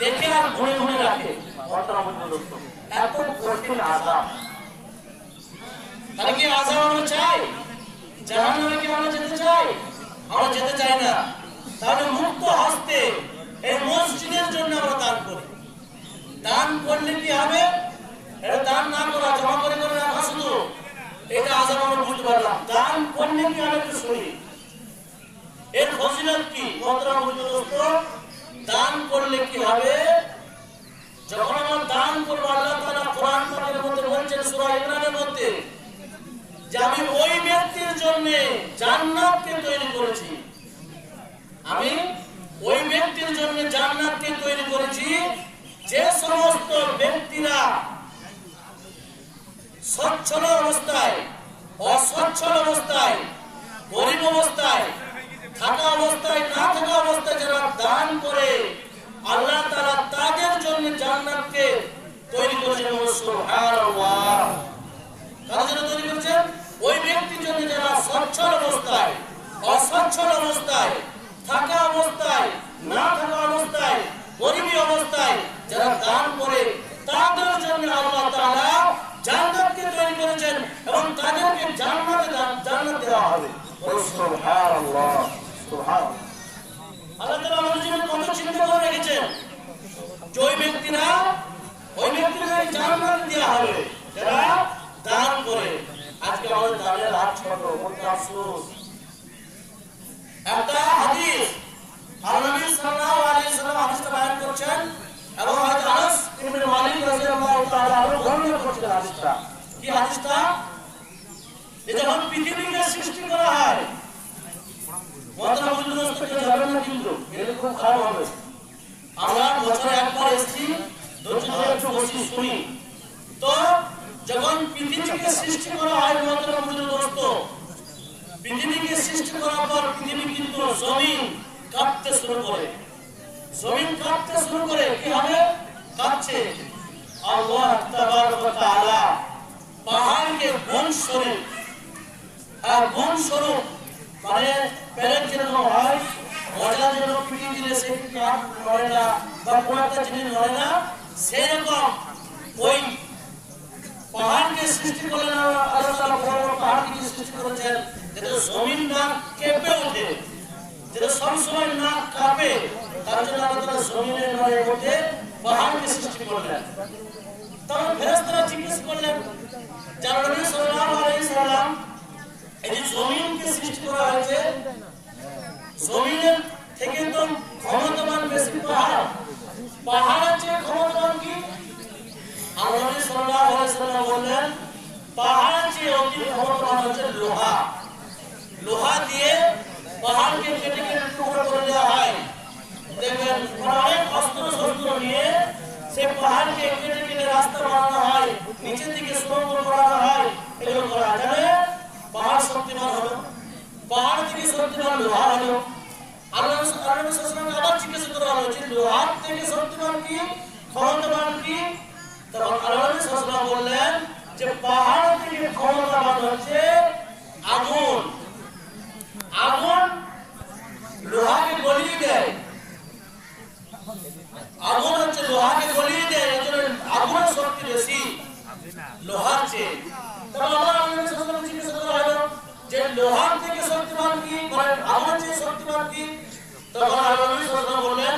দেখে আর ঘুরে ঘুরে রাখে এত কঠিন আজাব তাহলে কি আজাব আমরা চাই? জাহান কি আমরা যেতে চাই? আমরা যেতে চাই না। তাহলে মুক্ত হস্তে এই মসজিদের জন্য আমরা দান করি দান করলে কি হবে এটা দান না করা জমা করে করে রাখা শুধু এটা আজ দান করলে কি হবে? যখন আমরা দান করব, আল্লাহ মধ্যে যে আমি ওই ব্যক্তির জন্য জান্নাতকে তৈরি করেছি। আমি ওই ব্যক্তির জন্য জান্নাতকে তৈরি করেছি, যে সমস্ত ব্যক্তিরা সচ্ছল অবস্থায় অসচ্ছল অবস্থায়, গরিব অবস্থায়, থাকা অবস্থায়, না থাকা অবস্থায় যারা দান করে, আল্লাহ তাআলা তাদের জন্য জান্নাতকে তৈরি করেছেন সুবহানাল্লাহ। কারা জন্য তৈরি করেছেন? ওই ব্যক্তির জন্য যারা সচ্ছল অবস্থায় অসচ্ছল অবস্থায়, থাকা অবস্থায়, না থাকা অবস্থায়, গরিবী অবস্থায় যারা দান করে তাদের জন্য আল্লাহ তাআলা জান্নাতকে তৈরি করেছেন এবং তাদেরকে জান্নাতে দান- জান্নাত দেওয়া হবে সুবহানাল্লাহ সুবহানাল্লাহ। আল্লাহ তাআলা আমাদের জন্য কত চিন্তা করে রেখেছেন। যে ওই ব্যক্তিরা ওই ব্যক্তিরা জান্নাত দেওয়া হবে, যারা দান করে। আজকে আমাদের দানের হাত ছোট বলতে আফসোস। একটা হাদিস আল্লাহ সাল্লাল্লাহু আলাইহি সাল্লাম হাদিসটা বয়ান করছেন, এবং হযরত আনাস ইবনে মালিক রাদিয়াল্লাহু তাআলা আনহু বর্ণনা করছেন হাদিসটা। কি হাদিসটা? যে যখন পৃথিবীকে সৃষ্টি করা হয় যাবেন না কিন্তু এটা খুব খারাপ হবে আমরা বছরে একবার এসেছি একটু বসি শুনি তো যখন পৃথিবীকে সৃষ্টি করা হয় মহাত্মা বুদ্ধ দোস্ত পৃথিবীকে সৃষ্টি করার পর পৃথিবী কিন্তু জমিন কাঁপতে শুরু করে জমিন কাঁপতে শুরু করে কি হবে কাঁপছে আল্লাহ তাবারক ওয়া তাআলা পাহাড়কে বন স্বরূপ আর স্বরূপ মানে প্যারেড যেরকম হয় মজা যেন পিটি দিলে সে নড়ে না বা কোনো একটা জিনিস নড়ে না, সেরকম ওই পাহাড়কে সৃষ্টি করলেন আল্লাহ তাআলা বড় বড় পাহাড়কে সৃষ্টি করেছেন যাতে জমিন না কেঁপে ওঠে যাতে সবসময় না কাঁপে, তার জন্য আল্লাহ তাআলা জমিনের নড়ের মধ্যে পাহাড়কে সৃষ্টি করলেন। তখন ফেরেশতারা জিজ্ঞেস করলেন যারা সাল্লাল্লাহু আলাইহি সাল্লাম এই যে জমিনকে সৃষ্টি করা হয়েছে। জমিনের থেকে তো ক্ষমতাবান বেশি পাহাড়। পাহাড়ের চেয়ে ক্ষমতাবান কি? হচ্ছে লোহা। লোহা দিয়ে পাহাড়কে কেটে কেটে টুকরো করে দেওয়া হয়। দেখবেন অস্ত্র নিয়ে সে পাহাড়কে কেটে রাস্তা বানানো হয়, নিচের দিকে সুরঙ্গ করানো হয় এগুলো করা হয় জানে পাহাড় শক্তিমান হলো পাহাড় হলো আল্লাহ আল্লাহ জিজ্ঞেস হলো লোহার আল্লাহ আগুন লোহাকে গলিয়ে দেয় আগুন আগুনের শক্তি বেশি লোহার চেয়ে আবার আমাদের করা হলো যে লোহার শক্তিমান কি? মানে আগুনের চেয়ে শক্তিমান কি? তখন আল্লাহ বললেন